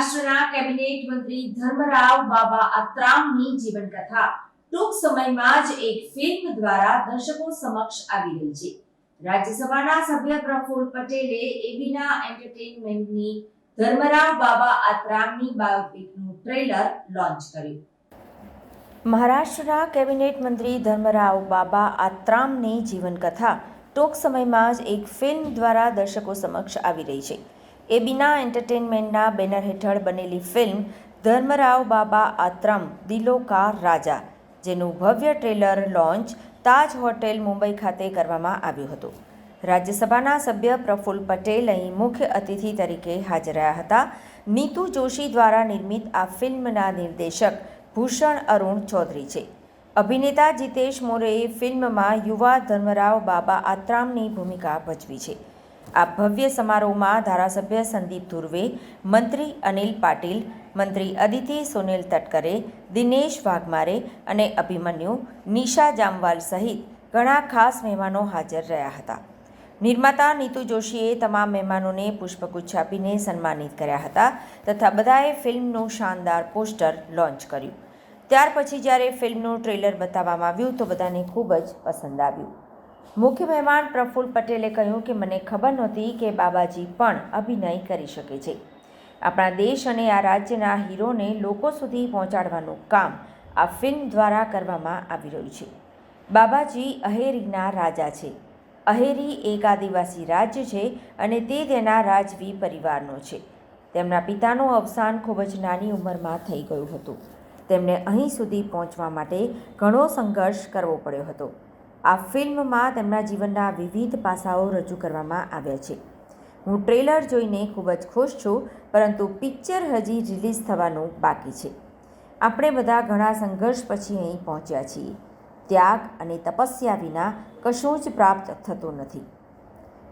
મહારાષ્ટ્રના કેબિનેટ મંત્રી ધર્મરાવ બાબા આત્રામની જીવનકથા. ટૂંક સમયમાં જ એક ફિલ્મ દ્વારા દર્શકો સમક્ષ આવી રહી છે. રાજ્યસભાના સભ્ય પ્રફુલ્લ પટેલે એબીના એન્ટરટેનમેન્ટની ધર્મરાવ બાબા અત્રામની બાયોપિકનું ટ્રેલર લોન્ચ કર્યું. મહારાષ્ટ્રના કેબિનેટ મંત્રી ધર્મરાવ બાબા આત્રામની જીવનકથા. ટૂંક સમયમાં જ એક ફિલ્મ દ્વારા દર્શકો સમક્ષ આવી રહી છે. એબીના એન્ટરટેનમેન્ટના બેનર હેઠળ બનેલી ફિલ્મ ધર્મરાવ બાબા આત્રમ દિલો કા રાજા, જેનું ભવ્ય trailer launch Taj hotel Mumbai ખાતે કરવામાં આવ્યું હતું. રાજ્યસભાના સભ્ય પ્રફુલ્લ પટેલ અહીં મુખ્ય અતિથિ તરીકે હાજર રહ્યા હતા. નીતુ જોશી દ્વારા નિર્મિત આ ફિલ્મના નિર્દેશક ભૂષણ અરુણ ચૌધરી છે. અભિનેતા જીતેશ મોરેએ ફિલ્મમાં યુવા ધર્મરાવ બાબા આત્રામની ભૂમિકા ભજવી છે. આ ભવ્ય સમારોહમાં ધારાસભ્ય સંદીપ ધુર્વે, મંત્રી અનિલ પાટીલ, મંત્રી અદિતિ સોનેલ તટકરે, દિનેશ વાઘમારે અને અભિમન્યુ નિશા જામવાલ સહિત ઘણા ખાસ મહેમાનો હાજર રહ્યા હતા. નિર્માતા નીતુ જોશીએ તમામ મહેમાનોને પુષ્પગુચ્છ આપીને સન્માનિત કર્યા હતા તથા બધાએ ફિલ્મનું શાનદાર પોસ્ટર લોન્ચ કર્યું. ત્યાર પછી જ્યારે ફિલ્મનું ટ્રેલર બતાવવામાં આવ્યું તો બધાને ખૂબ જ પસંદ આવ્યું. મુખ્ય મહેમાન પ્રફુલ્લ પટેલે કહ્યું કે મને ખબર નહોતી કે બાબાજી પણ અભિનય કરી શકે છે. આપણા દેશ અને આ રાજ્યના હીરોને લોકો સુધી પહોંચાડવાનું કામ આ ફિલ્મ દ્વારા કરવામાં આવી રહ્યું છે. બાબાજી અહેરીના રાજા છે. અહેરી એક આદિવાસી રાજ્ય છે અને તે તેના રાજવી પરિવારનો છે. તેમના પિતાનું અવસાન ખૂબ જ નાની ઉંમરમાં થઈ ગયું હતું. તેમને અહીં સુધી પહોંચવા માટે ઘણો સંઘર્ષ કરવો પડ્યો હતો. આ ફિલ્મમાં તેમના જીવનના વિવિધ પાસાઓ રજૂ કરવામાં આવ્યા છે. હું ટ્રેલર જોઈને ખૂબ જ ખુશ છું, પરંતુ પિક્ચર હજી રિલીઝ થવાનું બાકી છે. આપણે બધા ઘણા સંઘર્ષ પછી અહીં પહોંચ્યા છીએ. ત્યાગ અને તપસ્યા વિના કશું જ પ્રાપ્ત થતું નથી.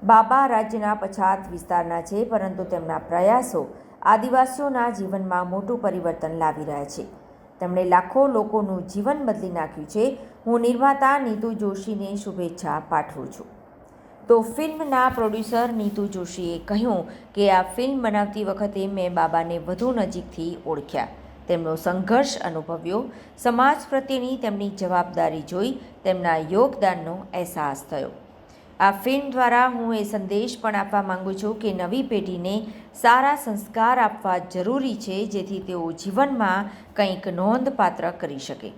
બાબા રાજ્યના પછાત વિસ્તારના છે, પરંતુ તેમના પ્રયાસો આદિવાસીઓના જીવનમાં મોટું પરિવર્તન લાવી રહ્યા છે. તેમણે લાખો લોકોનું જીવન બદલી નાખ્યું છે. હું નિર્માતા નીતુ જોશીને શુભેચ્છા પાઠવું છું. તો ફિલ્મના પ્રોડ્યુસર નીતુ જોશીએ કહ્યું કે આ ફિલ્મ બનાવતી વખતે મેં બાબાને વધુ નજીકથી ઓળખ્યા. તેમનો સંઘર્ષ અનુભવ્યો. સમાજ પ્રત્યેની તેમની જવાબદારી જોઈ તેમના યોગદાનનો અહેસાસ થયો. આ ફિલ્મ દ્વારા હું એ સંદેશ પણ આપવા માંગુ છું કે નવી પેઢીને સારા સંસ્કાર આપવા જરૂરી છે, જેથી તેઓ જીવનમાં કંઈક નોંધપાત્ર કરી શકે.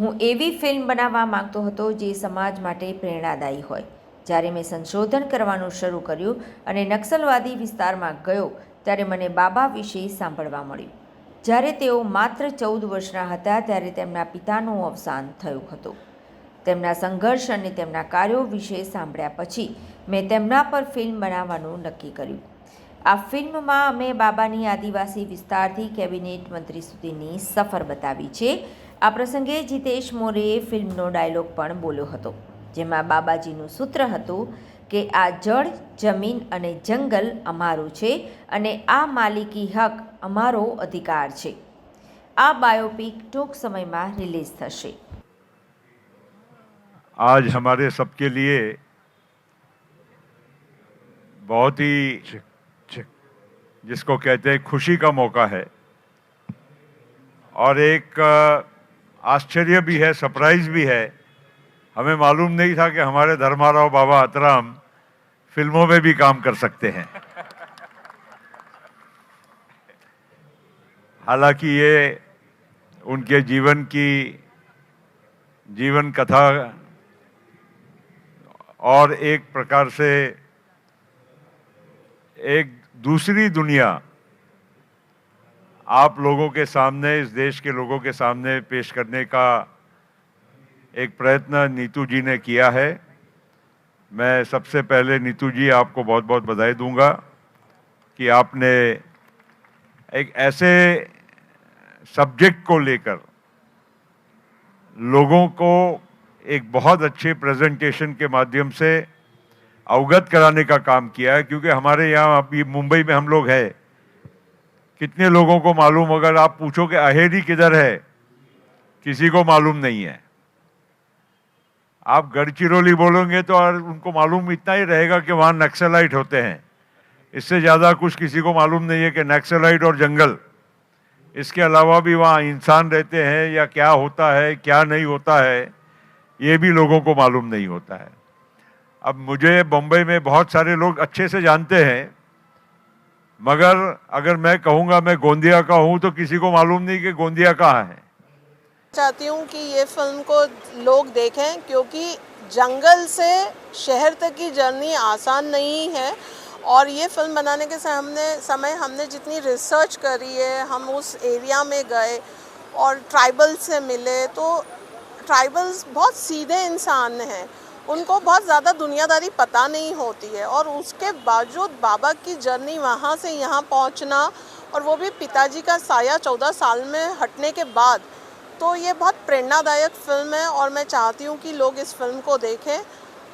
હું એવી ફિલ્મ બનાવવા માંગતો હતો જે સમાજ માટે પ્રેરણાદાયી હોય. જ્યારે મેં સંશોધન કરવાનું શરૂ કર્યું અને નક્સલવાદી વિસ્તારમાં ગયો, ત્યારે મને બાબા વિશે સાંભળવા મળ્યું. જ્યારે તેઓ માત્ર ચૌદ વર્ષના હતા, ત્યારે તેમના પિતાનું અવસાન થયું હતું. તેમના સંઘર્ષ અને તેમના કાર્યો વિશે સાંભળ્યા પછી મેં તેમના પર ફિલ્મ બનાવવાનું નક્કી કર્યું. આ ફિલ્મમાં અમે બાબાની આદિવાસી વિસ્તારથી કેબિનેટ મંત્રી સુધીની સફર બતાવી છે. આ પ્રસંગે જીતેશ મોરેએ ફિલ્મનો ડાયલોગ પણ બોલ્યો હતો, જેમાં બાબાજીનું સૂત્ર હતું કે, આ જળ, જમીન અને જંગલ અમારું છે અને આ માલિકી હક અમારો અધિકાર છે. આ બાયોપિક ટૂંક સમયમાં રિલીઝ થશે. आज हमारे सबके लिए बहुत ही जिसको कहते हैं खुशी का मौका है। और एक आश्चर्य भी है सरप्राइज़ भी है। हमें मालूम नहीं था कि हमारे धर्माराव बाबा अतराम फ़िल्मों में भी काम कर सकते हैं। हालाँकि ये उनके जीवन की, जीवन कथा और एक प्रकार से एक दूसरी दुनिया आप लोगों के सामने, इस देश के लोगों के सामने पेश करने का एक प्रयत्न नीतू जी ने किया है। मैं सबसे पहले नीतू जी आपको बहुत बहुत बधाई दूँगा कि आपने एक ऐसे सब्जेक्ट को लेकर लोगों को एक बहुत अच्छे प्रेजेंटेशन के माध्यम से अवगत कराने का काम किया है, क्योंकि हमारे यहाँ अभी मुंबई में हम लोग हैं। कितने लोगों को मालूम, अगर आप पूछो कि अहेरी किधर है, किसी को मालूम नहीं है। आप गढ़चिरौली बोलोगे तो और उनको मालूम इतना ही रहेगा कि वहाँ नक्सलाइट होते हैं। इससे ज़्यादा कुछ किसी को मालूम नहीं है कि नक्सलाइट और जंगल, इसके अलावा भी वहाँ इंसान रहते हैं या क्या होता है, क्या नहीं होता है। ये भी लोगों को मालूम नहीं होता है। अब मुझे बम्बई में बहुत सारे लोग अच्छे से जानते हैं, मगर अगर मैं कहूँगा मैं गोंदिया का हूँ तो किसी को मालूम नहीं कि गोंदिया कहाँ है। चाहती हूँ कि ये फ़िल्म को लोग देखें, क्योंकि जंगल से शहर तक की जर्नी आसान नहीं है, और ये फ़िल्म बनाने के समय हमने समय हमने जितनी रिसर्च करी है, हम उस एरिया में गए और ट्राइबल से मिले तो ट्राइबल्स बहुत सीधे इंसान हैं। उनको बहुत ज़्यादा दुनियादारी पता नहीं होती है और उसके बावजूद बाबा की जर्नी वहाँ से यहाँ पहुँचना और वो भी पिताजी का साया चौदह साल में हटने के बाद तो ये बहुत प्रेरणादायक फ़िल्म है और मैं चाहती हूँ कि लोग इस फ़िल्म को देखें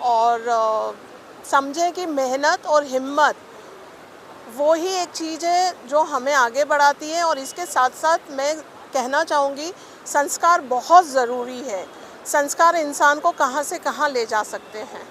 और समझें कि मेहनत और हिम्मत वो ही एक चीज़ है जो हमें आगे बढ़ाती है और इसके साथ साथ मैं कहना चाहूँगी संस्कार बहुत ज़रूरी है संस्कार इंसान को कहाँ से कहाँ ले जा सकते हैं